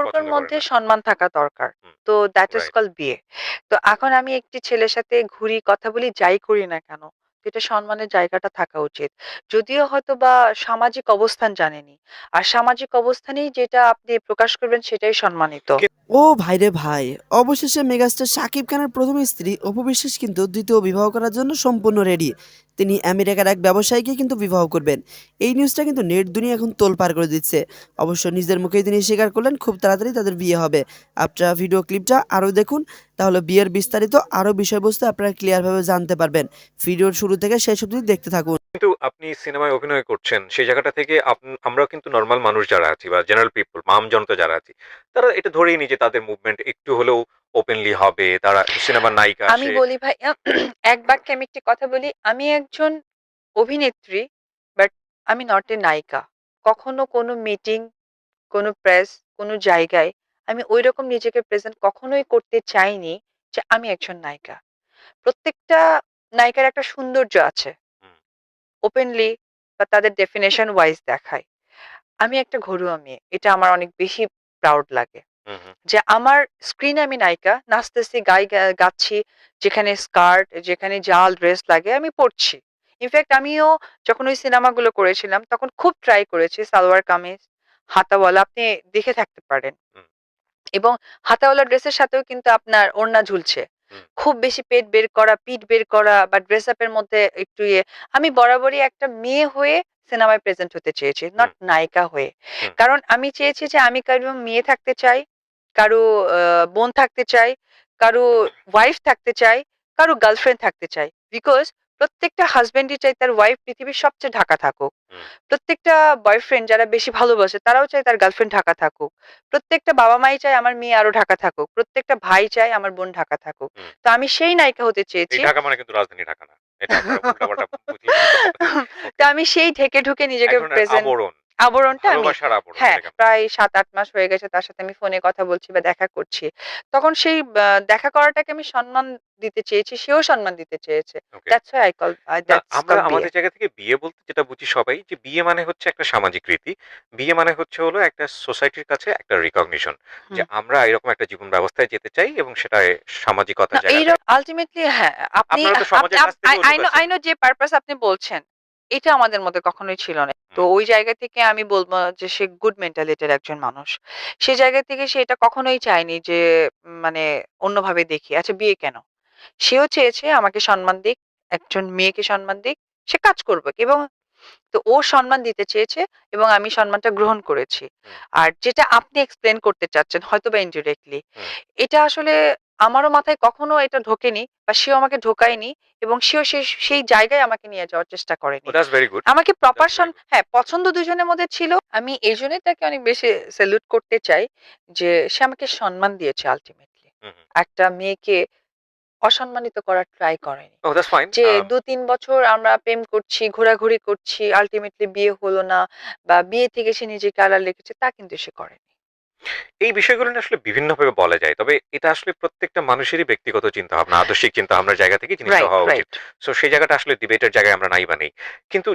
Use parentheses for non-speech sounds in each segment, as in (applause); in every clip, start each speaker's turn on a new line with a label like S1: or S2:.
S1: সম্পর্কের মধ্যে সম্মান থাকা দরকার। তো দ্যাট
S2: ইজ
S1: কল বিয়ে। তো এখন আমি একটি ছেলের সাথে ঘুরি, কথা বলি, যাই করি না কেন, এটা সম্মানের জায়গাটা থাকা উচিত। যদিও হয়তো বা সামাজিক অবস্থান জানেনি। আর সামাজিক অবস্থানেই যেটা আপনি প্রকাশ করবেন সেটাই সম্মানিত।
S3: ও ভাইরে ভাই! অবশেষে মেগাস্টার শাকিব খানের প্রথম স্ত্রী অপু বিশ্বাস কিন্তু দ্বিতীয় বিবাহ করার জন্য সম্পূর্ণ রেডি। তিনি আমেরিকার এক ব্যবসায়ীকে কিন্তু বিবাহ করবেন। এই নিউজটা কিন্তু নেট দুনিয়া এখন তোলপাড় করে দিচ্ছে। অবশ্য নিজের মুখেই তিনি স্বীকার করলেন, খুব তাড়াতাড়ি তাদের বিয়ে হবে। আপনারা ভিডিও ক্লিপটা আরও দেখুন, তাহলে বিয়ের বিস্তারিত আরও বিষয়বস্তু আপনারা ক্লিয়ারভাবে জানতে পারবেন। ভিডিওর শুরু থেকে শেষ অবধি দেখতে থাকুন।
S2: কিন্তু আপনি সিনেমায় অভিনয় করছেন, সেই জায়গাটা থেকে আমরা কিন্তু নরমাল মানুষ যারা আছি বা জেনারেল পিপল, মাম জনতা যারা আছি, তারা এটা ধরেই নিই যে তাদের মুভমেন্ট একটু হলেও ওপেনলি হবে। তারা সিনেমার নায়িকা
S1: আমি বলি ভাই (clears throat) এক বাক্যে আমি একটি কথা বলি, আমি একজন অভিনেত্রী, বাট আমি নট এ নায়িকা। কখনো কোনো মিটিং, কোনো প্রেস, কোনো জায়গায় আমি ঐরকম নিজেকে প্রেজেন্ট কখনোই করতে চাইনি যে আমি একজন নায়িকা। প্রত্যেকটা নায়িকার একটা সৌন্দর্য আছে। ওপেনলি বা তাদের ডেফিনেশন ওয়াইজ দেখায়। আমি একটা ঘরুয়া মেয়ে। এটা আমার অনেক বেশি প্রাউড লাগে। যে আমার স্ক্রিনে আমি নায়িকা, নাচতেছি, গাই গাচ্ছি, যেখানে স্কার্ট, যেখানে জাল ড্রেস লাগে আমি পড়ছি। ইনফেক্ট আমিও যখন ওই সিনেমাগুলো করেছিলাম তখন খুব ট্রাই করেছি সালোয়ার কামিজ, হাতাওয়ালা আপনি দেখে থাকতে পারেন। এবং হাতাওয়ালা ড্রেসের সাথেও কিন্তু আপনার ওড়না ঝুলছে। খুব বেশি পেট বের করা, পিঠ বের করা বা ড্রেস আপ এর মধ্যে একটু ইয়ে। আমি বরাবরই একটা মেয়ে হয়ে সিনেমায় প্রেজেন্ট হতে চেয়েছি, নট নায়িকা হয়ে। কারণ আমি চেয়েছি যে আমি কারও মেয়ে থাকতে চাই, কারও বোন থাকতে চাই, কারও ওয়াইফ থাকতে চাই, কারও গার্লফ্রেন্ড থাকতে চাই। বিকজ প্রত্যেকটা হাজবেন্ডই চাই তার ওয়াইফ পৃথিবীর সবচেয়ে ঢাকা থাকুক। প্রত্যেকটা বয়ফ্রেন্ড যারা বেশি ভালোবাসে তারাও চায় তার গার্লফ্রেন্ড ঢাকা থাকুক। প্রত্যেকটা বাবা-মাই চায় আমার মেয়ে আরও ঢাকা থাকুক। প্রত্যেকটা ভাই চায় আমার বোন ঢাকা থাকুক। তো আমি সেই নায়িকা হতে চেয়েছি।
S2: ঢাকা মানে কিন্তু রাজধানী ঢাকা না। (laughs)
S1: তো আমি সেই ঢেকে ঢুকে নিজেকে প্রেজেন্ট। আবরণটা আমি হ্যাঁ, প্রায় ৭-৮ মাস হয়ে গেছে তার সাথে আমি ফোনে কথা বলছি বা দেখা করছি। তখন সেই দেখা করাটাকে আমি সম্মান দিতে চেয়েছি, সেও সম্মান দিতে চেয়েছে। দ্যাটস হোয়াই আই কল
S2: আমরা আমাদের জায়গা থেকে বিয়ে বলতে যেটা বুঝি সবাই যে বিয়ে মানে হচ্ছে একটা সামাজিক রীতি। বিয়ে মানে হচ্ছে হলো একটা সোসাইটির কাছে একটা রিকগনিশন যে আমরা এরকম একটা জীবন ব্যবস্থায় যেতে চাই এবং সেটায় সামাজিকতার
S1: না
S2: জায়গাটায়
S1: এইরক হ্যাঁ, আপনি আই নো যে পারপাস আপনি বলছেন, এটা আমাদের মধ্যে কখনোই ছিল না। তো ওই জায়গা থেকে আমি বলব যে সে গুড মেন্টালিটির একজন মানুষ। সে জায়গা থেকে সে এটা কখনোই চায়নি যে মানে অন্যভাবে দেখি। আচ্ছা বিয়ে কেন? সেও চেয়েছে আমাকে সম্মান দিক, একজন মেয়েকে সম্মান দিক, সে কাজ করবে এবং তো ও সম্মান দিতে চেয়েছে এবং আমি সম্মানটা গ্রহণ করেছি। আর যেটা আপনি এক্সপ্লেইন করতে চাচ্ছেন হয়তোবা ইনডিরেক্টলি, এটা আসলে আমারও মাথায় কখনো এটা ঢোকেনি বা সেও আমাকে ঢোকায়নি এবং সেও সেই জায়গায় আমাকে নিয়ে যাওয়ার চেষ্টা করেনি।
S2: গুড।
S1: আমাকে প্রপার। হ্যাঁ, পছন্দ দুজনের মধ্যে ছিল। আমি এইজন্যই তাকে অনেক বেশি সেলুট করতে চাই যে সে আমাকে সম্মান দিয়েছে আল্টিমেটলি। একটা মেয়েকে অসম্মানিত করার ট্রাই করেনি।
S2: দ্যাটস
S1: যে
S2: আম
S1: ২-৩ বছর আমরা প্রেম করছি, ঘোরাঘুরি করছি, আল্টিমেটলি বিয়ে হলো না বা বিয়ে থেকে সে নিজেকে আড়াল রেখেছে তা কিন্তু সে করেনি।
S2: এই বিষয়গুলো আসলে বিভিন্নভাবে বলা যায়। তবে এটা আসলে প্রত্যেকটা মানুষেরই ব্যক্তিগত চিন্তা ভাবনা আদর্শিক চিন্তাভাবনার জায়গা থেকে জিনিসটা হওয়া উচিত। সো সেই জায়গাটা আসলে ডিবেটের জায়গায় আমরা নাই বা নেই। কিন্তু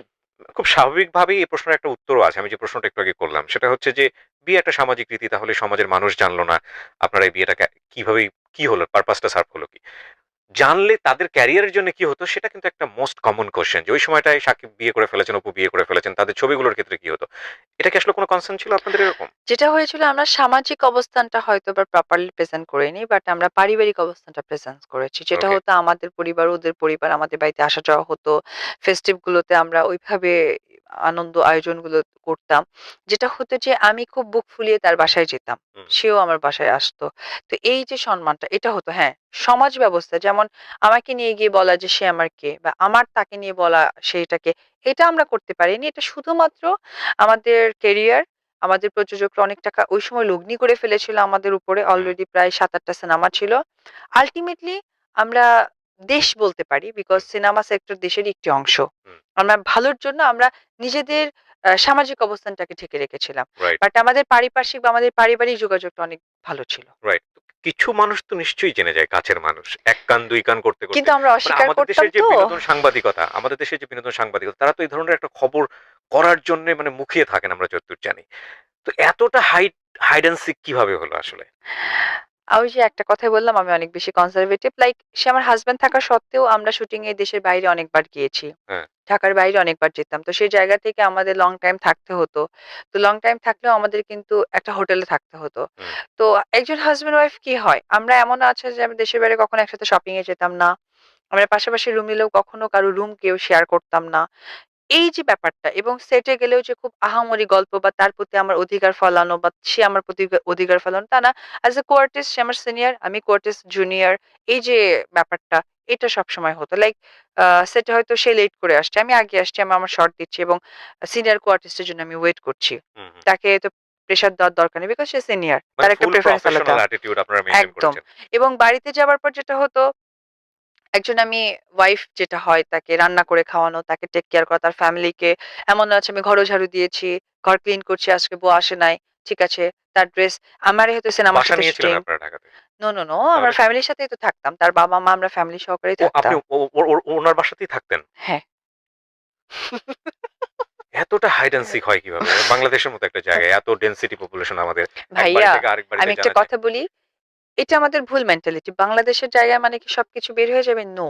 S2: খুব স্বাভাবিকভাবেই এই প্রশ্নের একটা উত্তরও আছে। আমি যে প্রশ্নটা একটু আগে করলাম সেটা হচ্ছে যে বিয়ে একটা সামাজিক রীতি তাহলে সমাজের মানুষ জানলো না। আপনারা এই বিয়েটাকে কীভাবে কি হলো? পারপাসটা সার্ভ হলো কি? জানলে তাদের ক্যারিয়ারের জন্য কি হতো? সেটা কিন্তু একটা মোস্ট কমন কোয়েশ্চেন যে ওই সময়টায় সাকিব বিয়ে করে ফেলেছেন, অপু বিয়ে করে ফেলেছেন। তাদের ছবিগুলোর ক্ষেত্রে কি হতো? এটা কি আসলে কোনো কনসার্ন ছিল আপনাদের এরকম?
S1: যেটা হয়েছিল আমরা সামাজিক অবস্থানটা হয়তো বা প্রপারলি প্রেজেন্ট করিনি। বাট আমরা পারিবারিক অবস্থানটা প্রেজেন্ট করেছি। যেটা হতো আমাদের পরিবার, ওদের পরিবার আমাদের বাড়িতে আসা যাওয়া হতো। ফেস্টিভ গুলোতে আমরা ওইভাবে আনন্দ আয়োজনগুলো করতাম। যেটা হতো যে আমি খুব বুক ফুলিয়ে তার বাসায় যেতাম। সেও আমার বাসায় আসতো। তো এই যে সম্মানটা এটা হতো হ্যাঁ, সমাজ ব্যবস্থা যেমন আমাকে নিয়ে গিয়ে বলা যে সে আমার কে বা আমার তাকে নিয়ে বলা সেটা কে, এটা আমরা করতে পারিনি। এটা শুধুমাত্র আমাদের কেরিয়ার আমাদের প্রযোজকরা অনেক টাকা ওই সময় লগ্নি করে ফেলেছিল আমাদের উপরে। অলরেডি প্রায় ৭-৮ টা সিনেমা ছিল। আলটিমেটলি আমরা দেশ বলতে পারি বিকজ সিনেমা সেক্টর দেশেরই একটি অংশ। আমরা ভালোর জন্য আমরা নিজেদের সামাজিক অবস্থানটাকে ঠেকে রেখেছিলাম। বাট আমাদের পারিপার্শ্বিক বা আমাদের পারিবারিক যোগাযোগটা অনেক ভালো ছিল।
S2: রাইট। কিছু মানুষ তো নিশ্চয়ই জেনে যায় কাছের মানুষ। এক কান দুই কান করতে।
S1: কিন্তু আমরা
S2: মানে
S1: অস্বীকার
S2: আমাদের
S1: করতাম
S2: দেশের যে বিনোদন সাংবাদিকতা, আমাদের দেশের যে বিনোদন সাংবাদিকতা তারা তো এই ধরনের একটা খবর করার জন্য মানে মুখিয়ে থাকেন আমরা যতদূর জানি। তো এতটা হাইট হাইড অ্যান্ড সিক কীভাবে হলো আসলে?
S1: ওই যে একটা কথাই বললাম আমি অনেক বেশি কনজারভেটিভ। লাইক সে আমার হাসব্যান্ড থাকা সত্ত্বেও আমরা শুটিং এ দেশের বাইরে অনেকবার গিয়েছি।
S2: হ্যাঁ।
S1: ঢাকার বাইরে অনেকবার যেতাম। তো সেই জায়গা থেকে আমাদের লং টাইম থাকতে হতো। তো লং টাইম থাকলেও আমাদের কিন্তু একটা হোটেলে থাকতে হতো।
S2: হুম।
S1: তো একজন হাসব্যান্ড ওয়াইফ কি হয়? আমরা এমন আছে যে আমি দেশের বাইরে কখনো একসাথে শপিং এ যেতাম না। আমরা পাশাপাশি রুম নিলেও কখনো কারও রুম কেউ শেয়ার করতাম না। এই যে ব্যাপারটা এবং সেটে গেলেও যে খুব আহামরি গল্প বা তার প্রতি আমার অধিকার ফলানো বা সে আমার প্রতি অধিকার ফলানো তা না। অ্যাজ এ কো-আর্টিস্ট সে আমার সিনিয়র, আমি কো-আর্টিস্ট জুনিয়র। এই যে ব্যাপারটা এটা সবসময় হতো। লাইক সেটে হয়তো সে লেট করে আসছে। আমি আগে আসছি, আমি আমার শর্ট দিচ্ছি এবং সিনিয়র কো-আর্টিস্ট এর জন্য আমি ওয়েট করছি। তাকে তো প্রেশার দেওয়ার দরকার নেই বিকজ সে সিনিয়র।
S2: মানে
S1: তার একটা প্রেফারেন্স আলাদা।
S2: অ্যাটিটিউড আপনারা মেইনটেইন
S1: একদম। এবং বাড়িতে যাওয়ার পর যেটা হতো একজন আমি ওয়াইফ যেটা হয় তাকে রান্না করে খাওয়ানো, তাকে টেক কেয়ার করা, তার ফ্যামিলিকে এমন আছে আমি ঘরও ঝাড়ু দিয়েছি, ঘর ক্লিন করছি, আজকে বউ আসে নাই। ঠিক আছে। তার ড্রেস আমারই হয়তো
S2: বাসা
S1: সাথে
S2: নিয়েছিলেন
S1: শুটিং।
S2: আপনারা ঢাকাতে?
S1: নো, নো, নো আমরা
S2: তাহলে?
S1: ফ্যামিলির সাথেই তো থাকতাম। তার বাবা-মা আমরা ফ্যামিলি সহকারেই
S2: ও আপনি
S1: থাকতাম।
S2: ও ওনার বাসাতেই থাকতেন?
S1: হ্যাঁ।
S2: এতটা হাইড অ্যান্ড সিক হয় কীভাবে? বাংলাদেশের মতো একটা জায়গায় এত ডেনসিটি পপুলেশন আমাদের। এক বাড়ি
S1: ভাইয়া
S2: থেকে আরেক বাড়িতে
S1: আমি একটা
S2: জানা যায়।
S1: কথা বলি। এটা আমাদের ভুল মেন্টালিটি। বাংলাদেশের জায়গায় মানে কি সবকিছু বের হয়ে যাবে? নো।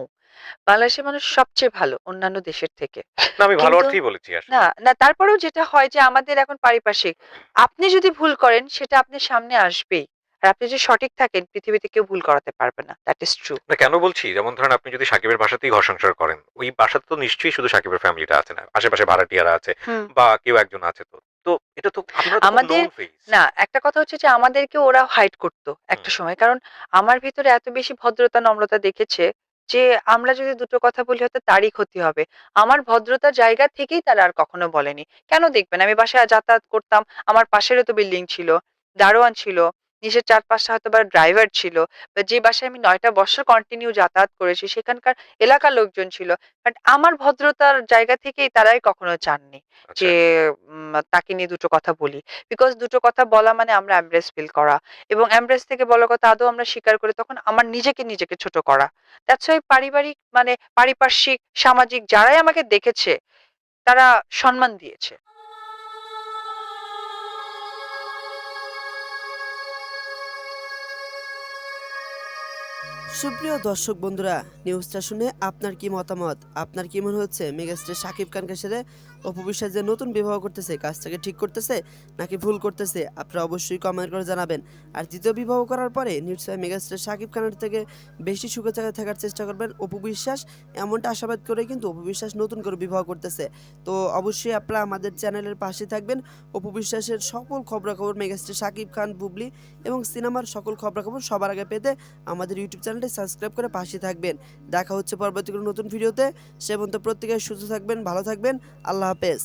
S1: বাংলাদেশের মানুষ সবচেয়ে ভালো অন্যান্য দেশের থেকে।
S2: না আমি ভালো অর্থেই বলেছি আসলে।
S1: না, না তারপরেও যেটা হয় যে আমাদের এখন পারিপার্শ্বিক। আপনি যদি ভুল করেন সেটা আপনার সামনে আসবেই। আর আপনি যদি সঠিক থাকেন পৃথিবীতে কেউ ভুল করাতে পারবে না। That is true.
S2: না কেন বলছি? যেমন ধরেন আপনি যদি সাকিবের বাসাতেই ঘর সংসার করেন, ওই বাসাতে তো নিশ্চয়ই শুধু সাকিবের ফ্যামিলিটা আছে না। আশেপাশে ভাড়াটিয়ারা আছে বা কেউ একজন আছে তো। তো এটা তো
S1: আমাদের না একটা কথা হচ্ছে যে আমাদেরকে ওরা হাইড করতো একটা সময়। কারণ আমার ভিতরে এত বেশি ভদ্রতা নম্রতা দেখেছে যে আমরা যদি দুটো কথা বলি হয়তো তারই ক্ষতি হবে। আমার ভদ্রতার জায়গা থেকেই তারা আর কখনো বলেনি। কেন দেখবেন আমি বাসায় যাতায়াত করতাম। আমার পাশেরও তো বিল্ডিং ছিল। দারোয়ান ছিল। নিচের ৪-৫ টা হয়তোবা ড্রাইভার ছিল। বা যে বাসায় আমি ৯ টা বছর কন্টিনিউ যাতায়াত করেছি সেখানকার এলাকার লোকজন ছিল। বাট আমার ভদ্রতার জায়গা থেকেই তারাই কখনো চাননি
S2: আচ্ছা।
S1: যে তাকে নিয়ে দুটো কথা বলি। বিকজ দুটো কথা বলা মানে আমরা এমব্রেস ফিল করা এবং এমব্রেস থেকে বলার কথা আদৌ আমরা স্বীকার করি তখন আমার নিজেকে নিজেকে ছোট করা। দ্যাটস হোয়াই পারিবারিক মানে পারিপার্শ্বিক, সামাজিক যারাই আমাকে দেখেছে তারা সম্মান দিয়েছে।
S3: সুপ্রিয় দর্শক বন্ধুরা, নিউজটা শুনে আপনার কি মতামত? আপনার কি মনে হচ্ছে মেগাস্টার শাকিব খানকে সেরে অপু বিশ্বাস যে নতুন বিবাহ করতেছে কাজটাকে ঠিক করতেছে নাকি ভুল করতেছে, আপনারা অবশ্যই কমেন্ট করে জানাবেন। আর দ্বিতীয় বিবাহ করার পরে নিশ্চয়ই মেগাস্টার শাকিব খানের থেকে বেশি সুখে থাকার চেষ্টা করবেন অপু বিশ্বাস। এমনটা আশাবাদ করে কিন্তু অপু বিশ্বাস নতুন করে বিবাহ করতেছে। তো অবশ্যই আপনারা আমাদের চ্যানেলের পাশে থাকবেন। অপু বিশ্বাসের সকল খবরাখবর, মেগাস্টার শাকিব খান, বুবলি এবং সিনেমার সকল খবরাখবর সবার আগে পেতে আমাদের ইউটিউব চ্যানেলটি সাবস্ক্রাইব করে পাশে থাকবেন। দেখা হচ্ছে পরবর্তী কোনো নতুন ভিডিওতে। সে পর্যন্ত প্রত্যেকে সুস্থ থাকবেন, ভালো থাকবেন। আল্লাহ হাফেজ